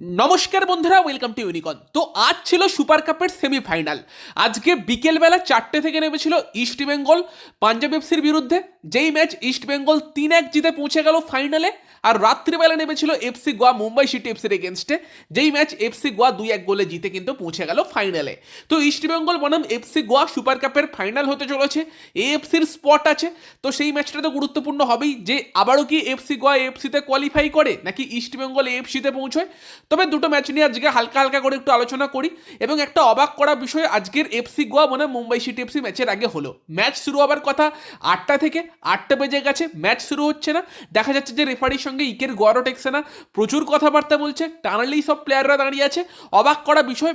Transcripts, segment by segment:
নমস্কার বন্ধুরা welcome to ইউনিকন তো আজ ছিল সুপার কাপের সেমিফাইনাল আজকে বিকেলবেলা চারটে থেকে নেমেছিল ইস্ট বেঙ্গল পাঞ্জাব এফসির বিরুদ্ধে। যেই ম্যাচ ইস্ট বেঙ্গল তিন এক জিতে পৌঁছে গেল ফাইনালে আর রাত্রিবেলা নেমেছিল এফসি গোয়া মুম্বাই সিটি এফসির এগেনস্টে যেই ম্যাচ এফসি গোয়া দুই এক গোলে জিতে কিন্তু পৌঁছে গেল ফাইনালে তো ইস্ট বেঙ্গল বনাম এফসি গোয়া সুপার কাপের ফাইনাল হতে চলেছে এএফসির স্পট আছে তো সেই ম্যাচটা তো গুরুত্বপূর্ণ হবেই যে আবারও কি এফসি গোয়া এফসিতে কোয়ালিফাই করে নাকি ইস্ট বেঙ্গল এফসিতে পৌঁছয় তবে দুটো ম্যাচ নিয়ে আজকে হালকা হালকা করে একটু আলোচনা করি এবং একটা অবাক করা বিষয় আজকের এফসি গোয়া মানে মুম্বাই সিটি এফসি ম্যাচের আগে হলো ম্যাচ শুরু হবার কথা আটটা থেকে আটটা বেজে গেছে ম্যাচ শুরু হচ্ছে না। দেখা যাচ্ছে যে রেফারির সঙ্গে ইকের গোয়ারও টেকছে না প্রচুর কথাবার্তা বলছে, টানালেই সব প্লেয়াররা দাঁড়িয়ে আছে। অবাক করা বিষয়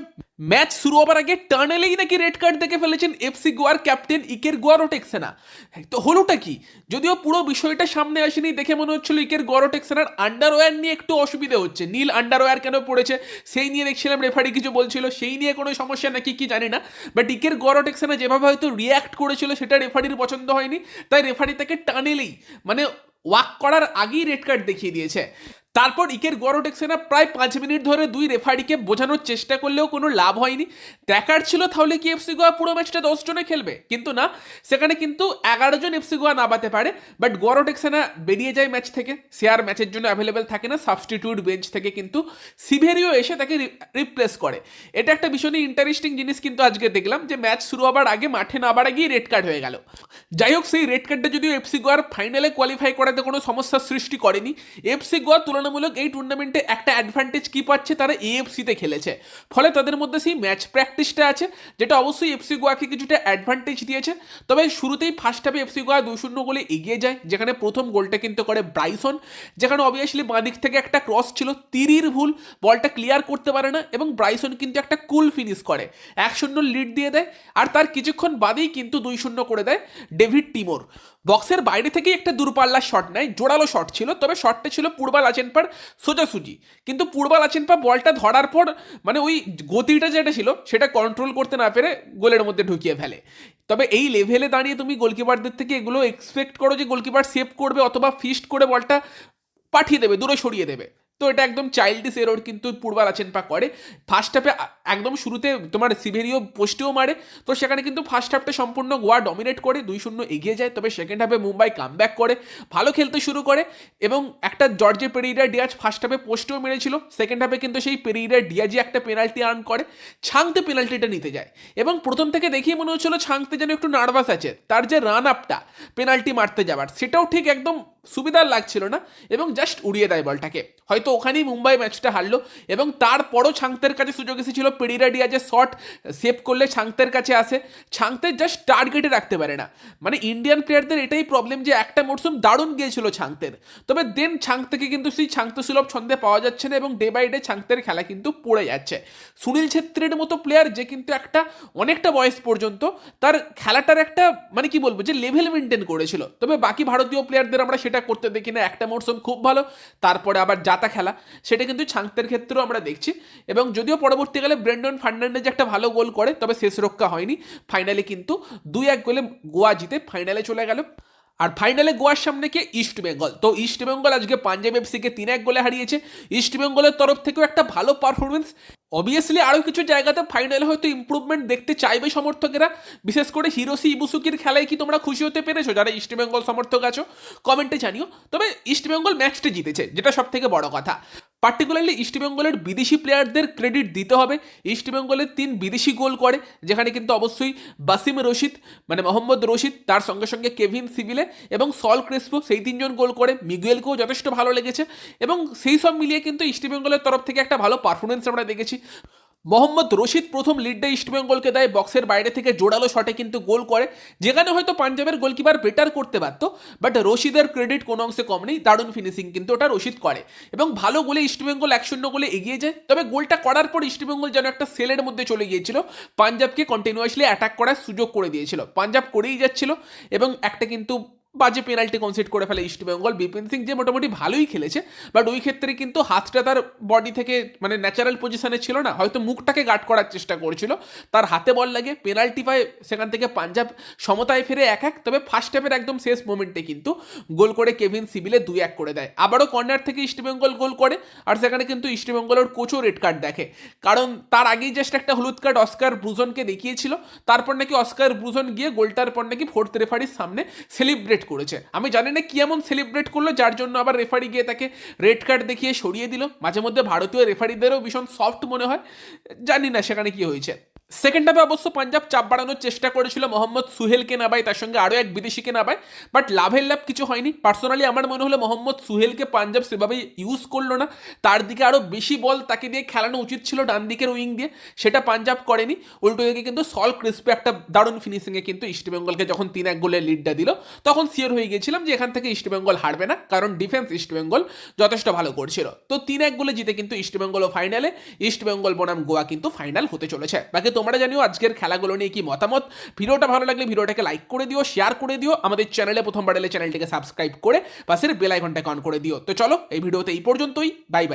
ম্যাচ শুরু হবার আগে টানেলেই নাকি রেড কার্ড দেখে ফেলেছেন এফসি গোয়ার ক্যাপ্টেন ইকের গোয়ারও টেকছে না তো হলোটা কি? যদিও পুরো বিষয়টা সামনে আসেনি, দেখে মনে হচ্ছিল ইকের গোয়ারও টেকছে না আন্ডারওয়্যার নিয়ে একটু অসুবিধা হচ্ছে। নীল আন্ডারওয়্যার কেন পড়েছে, সেই নিয়ে দেখছিলাম রেফারি কিছু বলছিল, সেই নিয়ে কোনো সমস্যা নাকি কি জানি না। বাট ইকের গোয়ারও টেকছে না যেভাবে হয়তো রিয়াক্ট করেছিল, সেটা রেফারির পছন্দ হয়নি। তাই রেফারি তাকে টানেলেই মানে ওয়াক করার আগেই রেড কার্ড দেখিয়ে দিয়েছে। তারপর ইকের গড়টেক্সেনা প্রায় পাঁচ মিনিট ধরে দুই রেফারিকে বোঝানোর চেষ্টা করলেও কোনো লাভ হয়নি। দেখার ছিল তাহলে কি এফসি গোয়া পুরো ম্যাচটা দশ জনে খেলবে? কিন্তু না, সেখানে কিন্তু এগারো জন এফসি গোয়া নামাতে পারে, বাট গড়টেক্সেনা বেরিয়ে যায় ম্যাচ থেকে। সে আর ম্যাচের জন্য অ্যাভেলেবেল থাকে না সাবস্টিটিউট বেঞ্চ থেকে কিন্তু সিভেরিও এসে তাকে রিপ্লেস করে। এটা একটা ভীষণই ইন্টারেস্টিং জিনিস কিন্তু আজকে দেখলাম যে ম্যাচ শুরু হবার আগে, মাঠে নামার আগেই রেড কার্ড হয়ে গেল। যাই হোক, সেই রেড কার্ডটা যদিও এফসি গোয়ার ফাইনালে কোয়ালিফাই করাতে কোনো সমস্যার সৃষ্টি করেনি, এফসি গোয়া তুলনামূলক এই টুর্নামেন্টে একটা অ্যাডভান্টেজ কি পাচ্ছে? তারা এএফসিতে খেলেছে। ফলে তাদের মধ্যে সেই ম্যাচ প্র্যাকটিসটা আছে, যেটা অবশ্যই এফসি গোয়াকে কিছুটা অ্যাডভান্টেজ দিয়েছে। তবে শুরুতেই ফার্স্ট হাফে এফসি গোয়া দুই শূন্য গোলে এগিয়ে যায়, যেখানে প্রথম গোলটা কিন্তু করে ব্রাইসন যেখানে অবভিয়াসলি বাঁ দিক থেকে একটা ক্রস ছিল, তিরির ভুল, বলটা ক্লিয়ার করতে পারে না এবং ব্রাইসন কিন্তু একটা কুল ফিনিশ করে, এক শূন্য লিড দিয়ে দেয়। আর তার কিছুক্ষণ বাদেই কিন্তু দুই শূন্য করে দেয় ডেভিড টিমোর বক্সের বাইরে থেকেই একটা দূরপাল্লার শট নেয় জোরালো শট ছিল, তবে শটটা ছিল পূর্বাল আচেনপার সোজাসুজি। কিন্তু পূর্বাল আচেনপা বলটা ধরার পর মানে ওই গতিটা যেটা ছিল, সেটা কন্ট্রোল করতে না পেরে গোলের মধ্যে ঢুকিয়ে ফেলে। তবে এই লেভেলে দাঁড়িয়ে তুমি গোলকিপারদের থেকে এগুলো এক্সপেক্ট করো যে গোলকিপার সেভ করবে অথবা ফিস্ট করে বলটা পাঠিয়ে দেবে, দূরে সরিয়ে দেবে। তো এটা একদম চাইল্ডিস এরোর কিন্তু পূর্বাল আচেনপা করে। ফার্স্ট হাফে একদম শুরুতে তোমার সিভেরিও পোস্টেও মারে, তো সেখানে কিন্তু ফার্স্ট হাফটা সম্পূর্ণ গোয়া ডমিনেট করে, দুই শূন্য এগিয়ে যায়, তবে সেকেন্ড হাফে মুম্বাই কামব্যাক করে, ভালো খেলতে শুরু করে এবং একটা জর্জে পেরিরা ডিয়াজ ফার্স্ট হাফে পোস্টেও মেরেছিল সেকেন্ড হাফে কিন্তু সেই পেরিরা ডিয়াজি একটা পেনাল্টি আর্ন করে, ছাংতে পেনাল্টিটা নিতে যায়। এবং প্রথম থেকে দেখিয়ে মনে হচ্ছিল ছাংতে যেন একটু নার্ভাস আছে, তার যে রান আপটা পেনাল্টি মারতে যাওয়ার সেটাও ঠিক একদম সুবিধার লাগছিল না এবং জাস্ট উড়িয়ে দেয় বলটাকে। হয়তো ওখানেই মুম্বাই ম্যাচটা হারলো এবং তারপরও ছাংতের কাছে সুযোগ এসেছিল। পেরিরা ডিয়াজের শট সেভ করলে ছাংতের কাছে আসে। ছাংতের জাস্ট টার্গেটে রাখতে পারে না। মানে ইন্ডিয়ান প্লেয়ারদের এটাই প্রবলেম যে একটা মরশুম দারুণ গিয়েছিল ছাংতের। তবে দেন ছাংতেকে কিন্তু সেই ছাংতে সুলভ ছন্দে পাওয়া যাচ্ছে না এবং ডে বাই ডে ছাংতের খেলা কিন্তু পড়ে যাচ্ছে। সুনীল ছেত্রীর মতো প্লেয়ার যে কিন্তু একটা অনেকটা বয়স পর্যন্ত তার খেলাটার একটা মানে কি বলব যে লেভেল মেনটেন করেছিল। তবে বাকি ভারতীয় প্লেয়ারদের আমরা সেটা করতে দেখি না, একটা মরশুম খুব ভালো, তারপরে আবার জাতা খেলা, সেটা কিন্তু ছাংতের ক্ষেত্রেও আমরা দেখছি। এবং যদিও পরবর্তীকালে ব্রেন্ডন ফার্নান্ডেজ একটা ভালো গোল করে, তবে শেষ রক্ষা হয়নি। ফাইনালে কিন্তু দুই এক গোলে গোয়া জিতে ফাইনালে চলে গেল। আর ফাইনালে গোয়ার সামনে কে? ইস্ট বেঙ্গল। তো ইস্ট বেঙ্গল আজকে পাঞ্জাব এফসিকে তিন এক গোলে হারিয়েছে। ইস্ট বেঙ্গলের তরফ থেকেও একটা ভালো পারফরমেন্স অবভিয়াসলি আরও কিছু জায়গাতে ফাইনালে হয়তো ইম্প্রুভমেন্ট দেখতে চাইবে সমর্থকেরা। বিশেষ করে হিরোসি ইবুসুকির খেলায় কি তোমরা খুশি হতে পেরেছ? যারা ইস্টবেঙ্গল সমর্থক আছো কমেন্টে জানিও। তবে ইস্টবেঙ্গল ম্যাচটি জিতেছে, যেটা সব থেকে বড় কথা। পার্টিকুলারলি ইস্টবেঙ্গলের বিদেশি প্লেয়ারদের ক্রেডিট দিতে হবে। ইস্টবেঙ্গলের তিন বিদেশি গোল করে, যেখানে কিন্তু অবশ্যই বাসিম রশিদ মানে মোহাম্মদ রশিদ তার সঙ্গে সঙ্গে কেভিন সিভিলে এবং সল ক্রেসপো সেই তিনজন গোল করে। মিগুয়েলকেও যথেষ্ট ভালো লেগেছে এবং সেই সব মিলিয়ে কিন্তু ইস্টবেঙ্গলের তরফ থেকে একটা ভালো পারফরমেন্স আমরা দেখেছি। মোহাম্মদ রশিদ প্রথম লিডটা ইস্টবেঙ্গলকে দেয় বক্সের বাইরে থেকে জোড়ালো শটে কিন্তু গোল করে। যেখানে হয়তো পাঞ্জাবের গোলকিপার বেটার করতে পারত বাট রশিদের ক্রেডিট কোনো অংশে কম নেই, দারুণ ফিনিশিং কিন্তু ওটা রশিদ করে। এবং ভালো গোলে ইস্টবেঙ্গল এক শূন্য গোলে এগিয়ে যায়। তবে গোলটা করার পর ইস্টবেঙ্গল যেন একটা সেলের মধ্যে চলে গিয়েছিল, পাঞ্জাবকে কন্টিনিউয়াসলি অ্যাটাক করার সুযোগ করে দিয়েছিল। পাঞ্জাব করেই যাচ্ছিল, এবং একটা কিন্তু বাজে পেনাল্টি কনসিড করে ফেলে ইস্টবেঙ্গল বিপিন সিং যে মোটামুটি ভালোই খেলেছে বাট ওই ক্ষেত্রে কিন্তু হাতটা তার বডি থেকে মানে ন্যাচারাল পজিশনে ছিল না। হয়তো মুখটাকে গার্ড করার চেষ্টা করছিল। তার হাতে বল লাগে পেনাল্টি পায় সেখান থেকে পাঞ্জাব সমতায় ফিরে এক এক, তবে ফার্স্ট হাফের একদম শেষ মোমেন্টে কিন্তু গোল করে কেভিন সিবিলে দুই এক করে দেয়। আবারও কর্নার থেকে ইস্টবেঙ্গল গোল করে, আর সেখানে কিন্তু ইস্টবেঙ্গলের কোচও রেড কার্ড দেখে। কারণ তার আগেই জাস্ট একটা হলুদ কার্ড অস্কার ব্রুজনকে দেখিয়েছিল, তারপর নাকি অস্কার ব্রুজন গিয়ে গোলটার পর নাকি ফোর্থ রেফারির সামনে সেলিব্রেট করেছে। আমি জানি না কি এমন সেলিব্রেট করল, যার জন্য আবার রেফারি গিয়ে তাকে রেড কার্ড দেখিয়ে সরিয়ে দিল। মাঝে মধ্যে ভারতীয় রেফারিদেরও ভীষণ সফট মনে হয়। জানি না সেখানে কি হয়েছে। সেকেন্ড হাফে অবশ্য পাঞ্জাব চাপ বাড়ানোর চেষ্টা করেছিল মোহাম্মদ সুহেলকে নাবায় তার সঙ্গে আরও এক বিদেশিকে নাবায় বাট লাভের লাভ কিছু হয়নি। পার্সোনালি আমার মনে হলো মোহাম্মদ সুহেলকে পাঞ্জাব সেভাবে ইউজ করল না। তার দিকে আরও বেশি বল তাকে দিয়ে খেলানো উচিত ছিল ডান দিকের উইং দিয়ে। সেটা পাঞ্জাব করেনি। উল্টো দিকে কিন্তু সল ক্রিস্পে একটা দারুণ ফিনিশিংয়ে কিন্তু ইস্টবেঙ্গলকে যখন তিন এক গোলের লিডটা দিল, তখন সিওর হয়ে গেছিলাম যে এখান থেকে ইস্টবেঙ্গল হারবে না, কারণ ডিফেন্স ইস্টবেঙ্গল যথেষ্ট ভালো করছিল। তো তিন এক গোলে জিতে কিন্তু ইস্টবেঙ্গলও ফাইনালে ইস্টবেঙ্গল বনাম গোয়া কিন্তু ফাইনাল হতে চলেছে। বাকি তোমরা জানিও আজকের খেলাগুলো নিয়ে কি মতামত। ভিডিওটা ভালো লাগলে ভিডিওটাকে লাইক করে দিও শেয়ার করে দিও, আমাদের চ্যানেলে প্রথমবার এলে চ্যানেলটিকে সাবস্ক্রাইব করে পাশের বেল আইকনটাকে অন করে দিও। তো চলো, এই ভিডিওতে এই পর্যন্তই বাই বাই